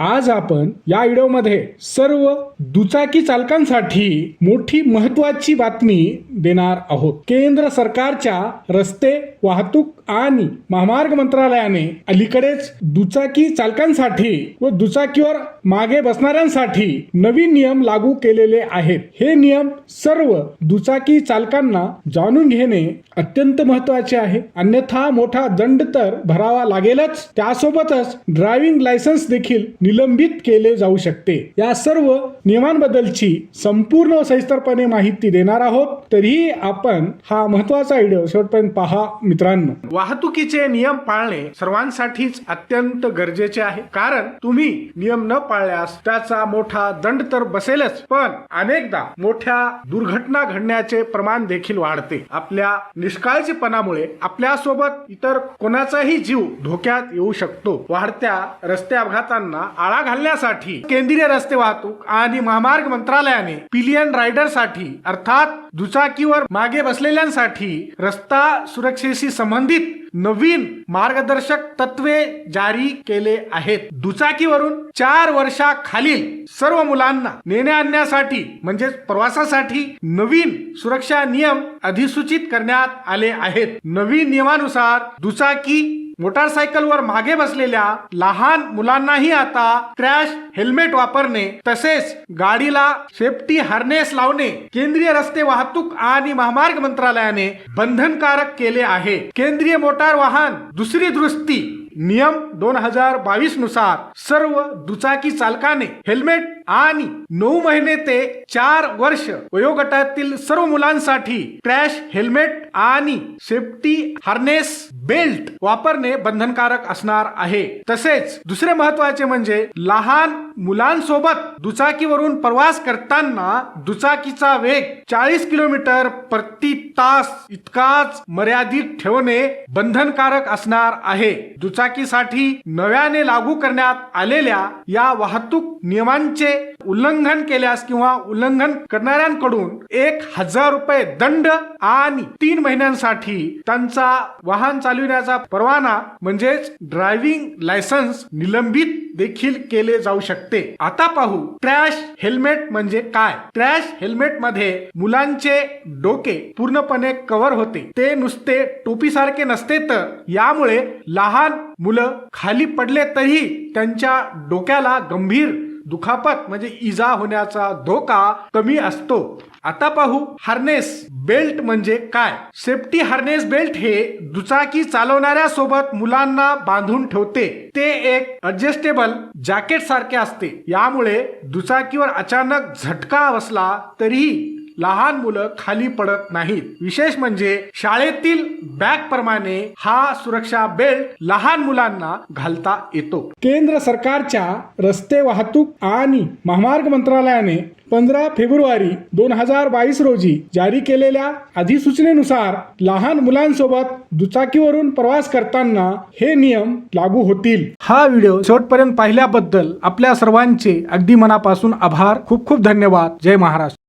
आज आपण या व्हिडिओमध्ये सर्व दुचाकी चालकांसाठी मोठी महत्वाची बातमी देणार आहोत. केंद्र सरकारच्या रस्ते वाहतूक आणि महामार्ग मंत्रालयाने अलीकडेच दुचाकी चालकांसाठी व दुचाकीवर मागे बसणाऱ्यांसाठी नवीन नियम लागू केलेले आहेत. हे नियम सर्व दुचाकी चालकांना जाणून घेणे अत्यंत महत्त्वाचे आहे. अन्यथा मोठा दंड तर भरावा लागेलच. त्यासोबतच ड्रायव्हिंग लायसन्स देखील निलंबित केले जाऊ शकते. या सर्व नियमांबद्दलची संपूर्ण सविस्तरपणे माहिती देणार आहोत. तरीही आपण हा महत्त्वाचा व्हिडिओ शेवटपर्यंत पहा मित्रांनो. वाहतुकीचे नियम पाळणे सर्वांसाठीच अत्यंत गरजेचे आहे. कारण तुम्ही नियम न पाळल्यास त्याचा मोठा दंड तर बसेलच पण अनेकदा मोठ्या दुर्घटना घडण्याचे प्रमाण देखील वाढते. आपल्या निष्काळजीपणामुळे आपल्यासोबत इतर कोणाचाही जीव धोक्यात येऊ शकतो. वाढत्या रस्ते अपघातांना आळा घालण्यासाठी केंद्रीय रस्ते वाहतूक आणि महामार्ग मंत्रालयाने पिलियन रायडरसाठी अर्थात दुचाकीवर मागे बसलेल्यांसाठी रस्ता सुरक्षेशी संबंधित नवीन मार्गदर्शक तत्वे जारी केले आहेत. दुचाकीवरून चार वर्षाखालील सर्व मुलांना नेण्या आणण्यासाठी म्हणजेच प्रवासासाठी नवीन सुरक्षा नियम अधिसूचित करण्यात आले आहेत. नवीन नियमानुसार दुचाकी मोटारसायकलवर मागे बसलेल्या लहान मुलांनाही आता क्रॅश हेल्मेट वापरणे तसेच गाडीला सेफ्टी हार्नेस लावणे केंद्रीय रस्ते वाहतूक आणि महामार्ग मंत्रालयाने बंधनकारक केले आहे. केंद्रीय मोटार वाहन दुसरी दुरुस्ती नियम दोन हजार बावीसनुसार सर्व दुचाकी चालकाने हेल्मेट आणि नऊ महिने ते चार वर्ष वयोगटातील सर्व मुलांसाठी क्रॅश हेल्मेट आणि सेफ्टी हार्नेस बेल्ट वापरणे बंधनकारक असणार आहे. तसेच दुसरे महत्त्वाचे म्हणजे लहान मुलांसोबत दुचाकीवरून प्रवास करताना दुचाकीचा वेग चाळीस किलोमीटर प्रति तास इतकाच मर्यादित ठेवणे बंधनकारक असणार आहे. दुचाकीसाठी नव्याने लागू करण्यात आलेल्या या वाहतूक नियमांचे उल्लंघन केल्यास किंवा उल्लंघन करणाऱ्यांकडून एक हजार रुपये दंड आणि तीन महिन्यांसाठी त्यांचा वाहन चालविण्याचा परवाना म्हणजेच ड्रायव्हिंग लायसन्स निलंबित देखील केले जाऊ शकते. आता पाहू क्रॅश हेल्मेट म्हणजे काय? ट्रॅश हेल्मेटमध्ये मुलांचे डोके पूर्णपणे कव्हर होते. ते नुसते टोपीसारखे नसते तर यामुळे लहान मुलं खाली पडले तरी त्यांच्या डोक्याला गंभीर दुखापत म्हणजे इजा होण्याचा धोका कमी असतो. आता पाहू हार्नेस बेल्ट म्हणजे काय? सेफ्टी हार्नेस बेल्ट हे दुचाकी चालवणाऱ्या सोबत मुलांना बांधून ठेवते. ते एक अडजस्टेबल जॅकेट सारखे असते. यामुळे दुचाकीवर अचानक झटका बसला तरीही लहान मुलं खाली पडत नाहीत. विशेष म्हणजे शाळेतील बॅग प्रमाणे हा सुरक्षा बेल्ट लहान मुलांना घालता येतो. केंद्र सरकारच्या रस्ते वाहतूक आणि महामार्ग मंत्रालयाने पंधरा फेब्रुवारी दोन हजार बावीस रोजी जारी केलेल्या अधिसूचनेनुसार लहान मुलांसोबत दुचाकीवरून प्रवास करताना हे नियम लागू होतील. हा व्हिडिओ शेवटपर्यंत पाहिल्याबद्दल आपल्या सर्वांचे अगदी मनापासून आभार. खूप खूप धन्यवाद. जय महाराष्ट्र.